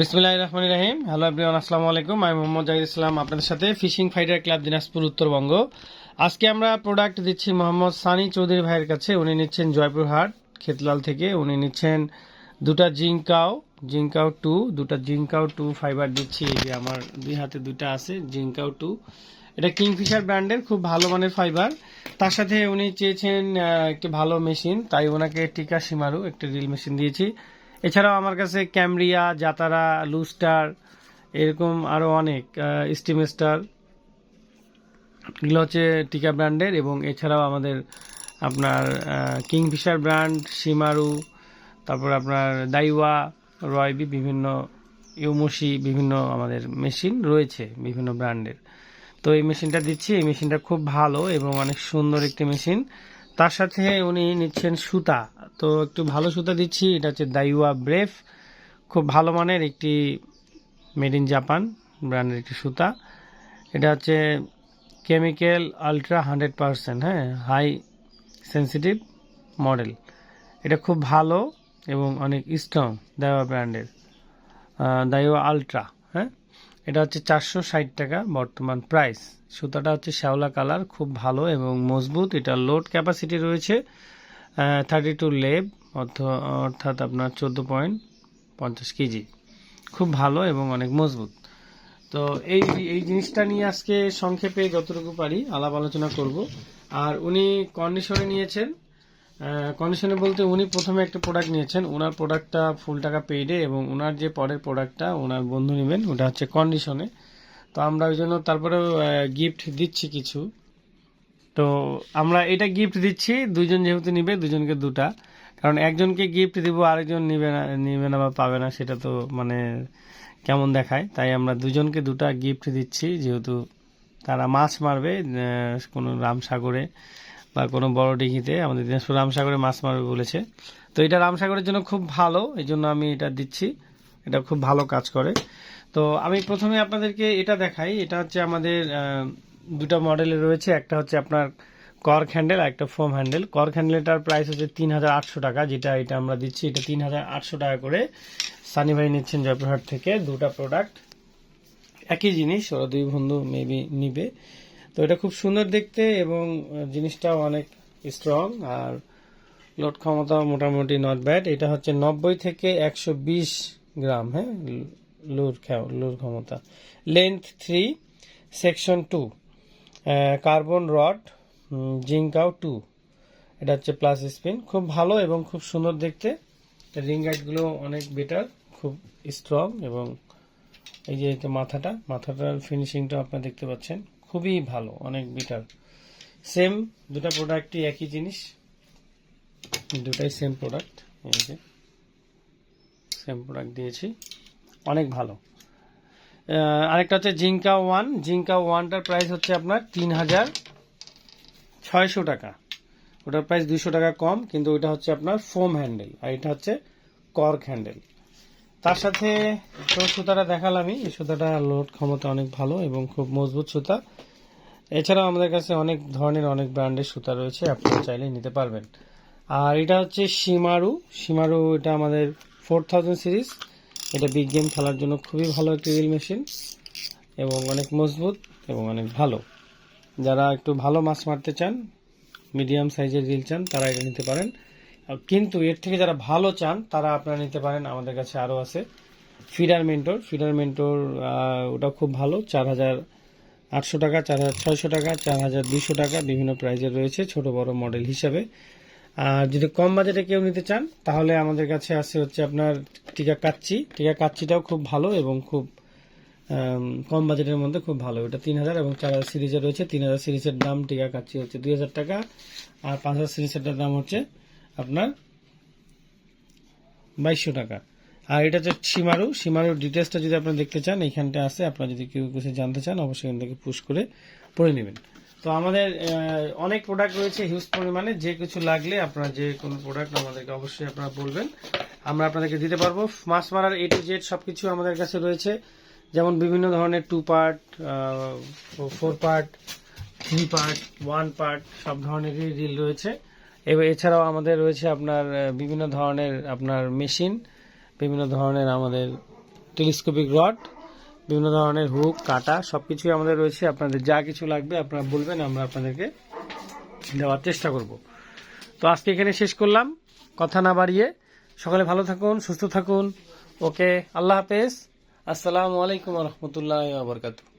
বিসমিল্লাহ রহমান রাহিম। Hello everyone, আসসালামু আলাইকুম। আমি মোহাম্মদ জাহিদ ইসলাম, আপনাদের সাথে fishing fighter club Dinajpur, Uttarbanga. আজকে আমরা প্রোডাক্ট দিচ্ছি মোহাম্মদ সানি চৌধুরী ভাইয়ের কাছে। উনি নিচ্ছেন জয়পুরহাট খেতলাল থেকে। উনি নিচ্ছেন দুটা জিঙ্কাও জিঙ্কাও টু। দুটা জিঙ্কাও টু ফাইবার দিচ্ছি। এই যে আমার দুই হাতে দুটা আছে জিঙ্কাও টু। এটা কিংফিশার ব্র্যান্ডের, খুব ভালো মানের ফাইবার তার সাথে উনি চেয়েছেন একটি ভালো মেশিন তাই ওনাকে টিকা সীমারু, একটি রিল মেশিন দিয়েছি। এছাড়াও আমার কাছে ক্যামরিয়া, জাতারা, লুস্টার, এরকম আরও অনেক স্টিম স্টার। এগুলো হচ্ছে টিকা ব্র্যান্ডের এবং এছাড়াও আমাদের আপনার কিংফিশার ব্র্যান্ড সিমারু তারপর আপনার দাইওয়া, রয়বি, বিভিন্ন ইউমোশি, বিভিন্ন আমাদের মেশিন রয়েছে বিভিন্ন ব্র্যান্ডের। তো এই মেশিনটা দিচ্ছি, এই মেশিনটা খুব ভালো এবং অনেক সুন্দর একটি মেশিন। তার সাথে উনি নিচ্ছেন সুতা। তো একটু ভালো সুতা দিচ্ছি, এটা হচ্ছে দাইওয়া ব্রেফ খুব ভালো মানের একটি মেড ইন জাপান ব্র্যান্ডের একটি সুতা। এটা হচ্ছে কেমিক্যাল আলট্রা হান্ড্রেড পারসেন্ট হ্যাঁ হাই সেন্সিটিভ মডেল এটা খুব ভালো এবং অনেক স্ট্রং দাইওয়া ব্র্যান্ডের দাইওয়া আলট্রা হ্যাঁ। এটা হচ্ছে চারশো ষাট টাকা বর্তমান প্রাইস সুতাটা হচ্ছে শ্যাওলা কালার, খুব ভালো এবং মজবুত। এটা লোড ক্যাপাসিটি রয়েছে থার্টি টু লেব অর্থাৎ আপনার চোদ্দ পয়েন্ট পঞ্চাশ কেজি। খুব ভালো এবং অনেক মজবুত। তো এই এই জিনিসটা নিয়ে আজকে সংক্ষেপে যতটুকু পারি আলাপ আলোচনা করব। আর উনি কন্ডিশনে নিয়েছেন কন্ডিশনে বলতে উনি প্রথমে একটা প্রোডাক্ট নিয়েছেন। ওনার প্রোডাক্টটা ফুল টাকা পেইডে এবং ওনার যে পরের প্রোডাক্টটা ওনার বন্ধু নেবেন, ওটা হচ্ছে কন্ডিশনে তো আমরা ওই জন্য তারপরে গিফট দিচ্ছি কিছু। তো আমরা এটা গিফট দিচ্ছি, দুজন যেহেতু নিবে, দুজনকে দুটা। কারণ একজনকে গিফট দিব, আরেকজন নিবে না নিবে না বা পাবে না, সেটা তো মানে কেমন দেখায়। তাই আমরা দুজনকে দুটা গিফট দিচ্ছি, যেহেতু তারা মাছ মারবে কোনো রামসাগরে। বা কোনো বড় ডিঘিতে আমাদের দিনাজপুর রামসাগরে মাছ মারবে বলেছে। তো এটা রামসাগরের জন্য খুব ভালো এই জন্য আমি এটা দিচ্ছি। এটা খুব ভালো কাজ করে। তো আমি প্রথমে আপনাদেরকে এটা দেখাই। এটা হচ্ছে আমাদের দুটা মডেলে রয়েছে। একটা হচ্ছে আপনার কর্ক হ্যান্ডেল আর একটা ফোম হ্যান্ডেল। কর্ক হ্যান্ডেলটার প্রাইস হচ্ছে তিন হাজার আটশো টাকা, যেটা এটা আমরা দিচ্ছি। এটা তিন হাজার আটশো টাকা করে সানি ভাই নিচ্ছেন জয়পুরহাট থেকে। দুটা প্রোডাক্ট একই জিনিস, ওরা দুই বন্ধু মেবি নিবে। তো এটা খুব সুন্দর দেখতে এবং জিনিসটাও অনেক স্ট্রং আর লোড ক্ষমতা মোটামুটি নট ব্যাড এটা হচ্ছে নব্বই থেকে একশো বিশ গ্রাম হ্যাঁ? লুর লুর ক্ষমতা। Length three section two carbon rod জিঙ্কাও two এটা হচ্ছে প্লাস স্পিন খুব ভালো এবং খুব সুন্দর দেখতে। রিং গাইডগুলো অনেক বেটার খুব স্ট্রং এবং এই যে মাথাটা, মাথাটার ফিনিশিংটা আপনারা দেখতে পাচ্ছেন। খুবই ভালো, অনেক বেটার সেম দুটা প্রোডাক্টই একই জিনিস। দুটাই সেম প্রোডাক্ট এই যে। সেম প্রোডাক্ট দিয়েছি। অনেক ভালো। আরেকটা হচ্ছে জিঙ্কা ওয়ান জিঙ্কা ওয়ানটার প্রাইস হচ্ছে আপনার তিন হাজার ছয়শো টাকা। ওটার প্রাইস দুইশো টাকা কম, কিন্তু ওইটা হচ্ছে আপনার ফোম হ্যান্ডেল আর এটা হচ্ছে কর্ক হ্যান্ডেল তার সাথে তো সুতাটা দেখালামই। এই সুতাটা লোড ক্ষমতা অনেক ভালো এবং খুব মজবুত সুতা। এছাড়াও আমাদের কাছে অনেক ধরনের অনেক ব্র্যান্ডের সুতা রয়েছে, আপনারা চাইলে নিতে পারবেন। আর এটা হচ্ছে সীমারু সীমারু এটা আমাদের ফোর থাউজেন্ড সিরিজ এটা বিগ গেম খেলার জন্য খুবই ভালো একটি রিল মেশিন এবং অনেক মজবুত এবং অনেক ভালো। যারা একটু ভালো মাছ মারতে চান মিডিয়াম সাইজের রিল চান, তারা এটা নিতে পারেন। কিন্তু এর থেকে যারা ভালো চান, তারা আপনারা নিতে পারেন, আমাদের কাছে আরও আছে। ফিডার মেন্টর ফিডার মেন্টর ওটা খুব ভালো চার হাজার আটশো টাকা চার হাজার ছয়শো টাকা চার হাজার দুইশো টাকা, বিভিন্ন প্রাইজের রয়েছে, ছোট বড় মডেল হিসাবে। আর যদি কম বাজেটে কেউ নিতে চান, তাহলে আমাদের কাছে আছে হচ্ছে আপনার টিকা কাচ্চি। টিকা কাচ্চিটাও খুব ভালো এবং খুব কম বাজেটের মধ্যে খুব ভালো। এটা তিন হাজার এবং চার হাজার সিরিজের রয়েছে। তিন হাজার সিরিজের দাম টিকা কাচ্চি হচ্ছে দুই হাজার টাকা, আর পাঁচ হাজার সিরিজের দাম হচ্ছে আপনার বাইশশো টাকা। আর এটা হচ্ছে সীমারু। সীমারুর ডিটেলসটা যদি আপনারা দেখতে চান, এইখানটা আছে। আপনারা যদি কেউ কিছু জানতে চান, অবশ্যই এখান থেকে পুশ করে পড়ে নেবেন। তো আমাদের অনেক প্রোডাক্ট রয়েছে হিউজ পরিমাণে। যে কিছু লাগলে আপনারা যে কোনো প্রোডাক্ট আমাদেরকে অবশ্যই আপনারা বলবেন। আমরা আপনাদেরকে দিতে পারব। মাছ মারার এ টু জেড সবকিছু আমাদের কাছে রয়েছে। যেমন বিভিন্ন ধরনের two part four part three part one part সব ধরনেরই রিল রয়েছে। এবার এছাড়াও আমাদের রয়েছে আপনার বিভিন্ন ধরনের আপনার মেশিন, বিভিন্ন ধরনের আমাদের টেলিস্কোপিক রড, বিভিন্ন ধরনের হুক, কাটা সব কিছুই আমাদের রয়েছে। আপনাদের যা কিছু লাগবে আপনারা বলবেন, আমরা আপনাদেরকে দেওয়ার চেষ্টা করব। তো আজকে এখানে শেষ করলাম। কথা না বাড়িয়ে সকালে ভালো থাকুন, সুস্থ থাকুন। ওকে, আল্লাহ হাফেজ। আসসালামু আলাইকুম রহমতুল্লাহ বরকাতু